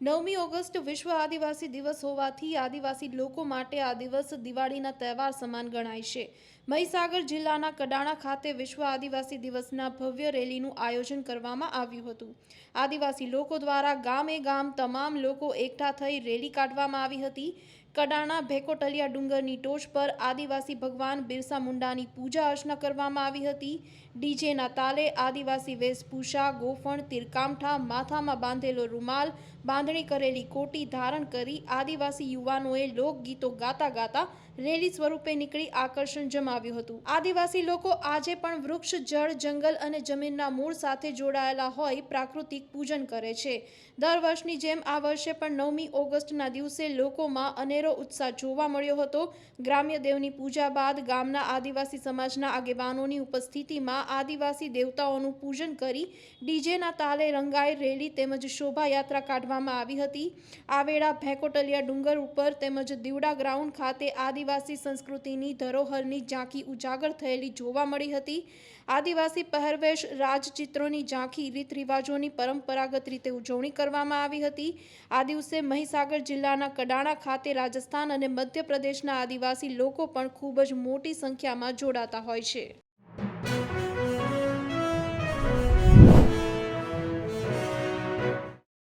નવમી ઓગસ્ટ વિશ્વ આદિવાસી દિવસ હોવાથી આદિવાસી લોકો માટે આ દિવસ દિવાળીના તહેવાર સમાન ગણાય છે. મહીસાગર જિલ્લાના કડાણા ખાતે વિશ્વ આદિવાસી દિવસના ભવ્ય રેલીનું આયોજન કરવામાં આવ્યું હતું. આદિવાસી લોકો દ્વારા ગામે ગામ તમામ લોકો એકઠા થઈ રેલી કાઢવામાં આવી હતી. કડાણા ભેકોટલિયા ડુંગરની ટોચ પર આદિવાસી ભગવાન બિરસા મુંડાની પૂજા અર્ચના કરવામાં આવી હતી. ડીજેના તાલે આદિવાસી વેશભૂષા, ગોફણ, તિરકામઠા, માથામાં બાંધેલો રૂમાલ બાંધણી કરેલી કોટી ધારણ કરી આદિવાસી યુવાનોએ લોકગીતો ગાતા ગાતા રેલી સ્વરૂપે નીકળી આકર્ષણ જમાવ્યું હતું. આદિવાસી લોકો આજે પણ વૃક્ષ, જળ, જંગલ અને જમીનના મૂળ સાથે જોડાયેલા હોય પ્રાકૃતિક પૂજન કરે છે. દર વર્ષની જેમ આ વર્ષે પણ નવમી ઓગસ્ટના દિવસે લોકોમાં અનેરો ઉત્સાહ જોવા મળ્યો હતો. ગ્રામ્ય દેવની પૂજા બાદ ગામના આદિવાસી સમાજના આગેવાનોની ઉપસ્થિતિમાં આદિવાસી દેવતાઓનું પૂજન કરી ડીજેના તાલે રંગાઈ રેલી તેમજ શોભાયાત્રા કાઢવામાં આવી હતી. આ વેળા ભેકોટલિયા ડુંગર ઉપર તેમજ દીવડા ગ્રાઉન્ડ ખાતે આદિવાસી સંસ્કૃતિની ધરોહરની ઝાંખી ઉજાગર થયેલી જોવા મળી હતી. આદિવાસી પહેરવેશ રાજચિત્રોની ઝાંખી રીત રિવાજોની પરંપરાગત રીતે ઉજવણી કરવામાં આવી હતી. આ દિવસે મહીસાગર જિલ્લાના કડાણા ખાતે રાજસ્થાન અને મધ્યપ્રદેશના આદિવાસી લોકો પણ ખૂબ જ મોટી સંખ્યામાં જોડાતા હોય છે.